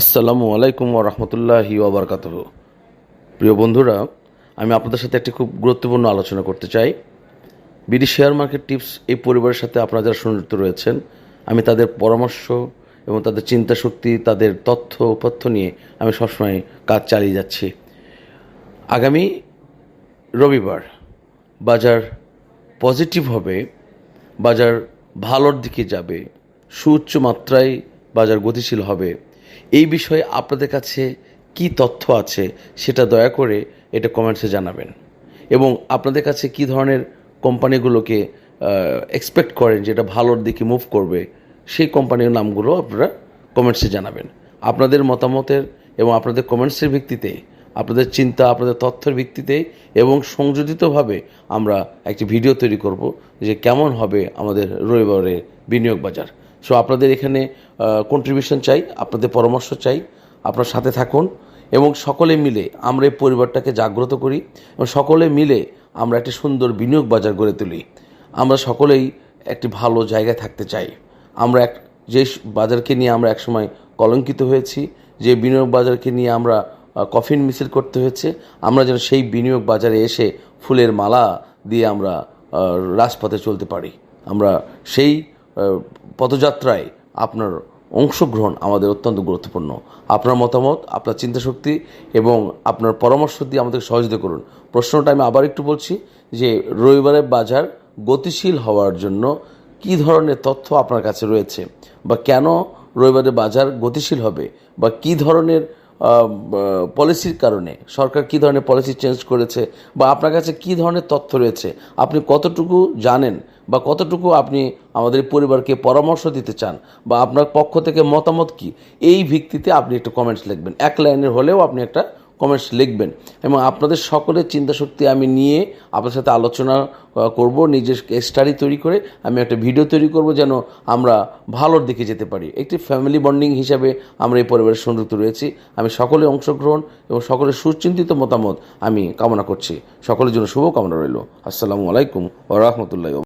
আসসালামু আলাইকুম রহমতুল্লাহি ওবরকাত প্রিয় বন্ধুরা, আমি আপনাদের সাথে একটি খুব গুরুত্বপূর্ণ আলোচনা করতে চাই। বিডি শেয়ার মার্কেট টিপস এই পরিবারের সাথে আপনারা যারা সংযুক্ত রয়েছেন, আমি তাদের পরামর্শ এবং তাদের চিন্তা শক্তি তাদের তথ্য উপথ্য নিয়ে আমি সবসময় কাজ চালিয়ে যাচ্ছি। আগামী রবিবার বাজার পজিটিভ হবে, বাজার ভালোর দিকে যাবে, সুউচ্চ মাত্রায় বাজার গতিশীল হবে। এই বিষয়ে আপনাদের কাছে কি তথ্য আছে সেটা দয়া করে এটা কমেন্টসে জানাবেন। এবং আপনাদের কাছে কি ধরনের কোম্পানিগুলোকে এক্সপেক্ট করেন যেটা ভালোর দিকে মুভ করবে, সেই কোম্পানির নামগুলো আপনারা কমেন্টসে জানাবেন। আপনাদের মতামতের এবং আপনাদের কমেন্টসের ভিত্তিতে, আপনাদের চিন্তা, আপনাদের তথ্যের ভিত্তিতে এবং সংযোজিতভাবে আমরা একটি ভিডিও তৈরি করব যে কেমন হবে আমাদের রবিবারের বিনিয়োগ বাজার। সো আপনাদের এখানে কন্ট্রিবিউশন চাই, আপনাদের পরামর্শ চাই, আপনার সাথে থাকুন, এবং সকলে মিলে আমরা এই পরিবারটাকে জাগ্রত করি, এবং সকলে মিলে আমরা একটি সুন্দর বিনিয়োগ বাজার গড়ে তুলি। আমরা সকলেই একটি ভালো জায়গায় থাকতে চাই। আমরা এক, যে বাজারকে নিয়ে আমরা একসময় কলঙ্কিত হয়েছি, যে বিনিয়োগ বাজারকে নিয়ে আমরা কফিন মিছিল করতে হয়েছে, আমরা যেন সেই বিনিয়োগ বাজারে এসে ফুলের মালা দিয়ে আমরা রাজপথে চলতে পারি। আমরা সেই পদযাত্রায় আপনার অংশগ্রহণ আমাদের অত্যন্ত গুরুত্বপূর্ণ। আপনার মতামত, আপনার চিন্তাশক্তি এবং আপনার পরামর্শ দিয়ে আমাদের সহযোগিতা করুন। প্রশ্নটা আমি আবার একটু বলছি যে রবিবারের বাজার গতিশীল হওয়ার জন্য কি ধরনের তথ্য আপনার কাছে রয়েছে? বা কেন রবিবারের বাজার গতিশীল হবে? বা কি ধরনের পলিসির কারণে। সরকার কি ধরনের পলিসি চেঞ্জ করেছে বা আপনার কাছে কি ধরনের তথ্য রয়েছে? আপনি কতটুকু জানেন বা কতটুকু আপনি আমাদের পরিবারকে পরামর্শ দিতে চান বা আপনার পক্ষ থেকে মতামত কি? এই ভিত্তিতে আপনি একটু কমেন্টস লিখবেন। এক লাইনের হলেও আপনি একটা কমেন্টস লিখবেন। এবং আপনাদের সকলের চিন্তাশক্তি আমি নিয়ে আপনার সাথে আলোচনা করব, নিজের স্টাডি তৈরি করে আমি একটা ভিডিও তৈরি করব যেন আমরা ভালোর দিকে যেতে পারি। একটি ফ্যামিলি বন্ডিং হিসাবে আমরা এই পরিবারের সংযুক্ত রয়েছি। আমি সকলে অংশগ্রহণ এবং সকলের সুচিন্তিত মতামত আমি কামনা করছি। সকলের জন্য শুভ কামনা রইল। আসসালামু আলাইকুম ও রহমতুল্লাহ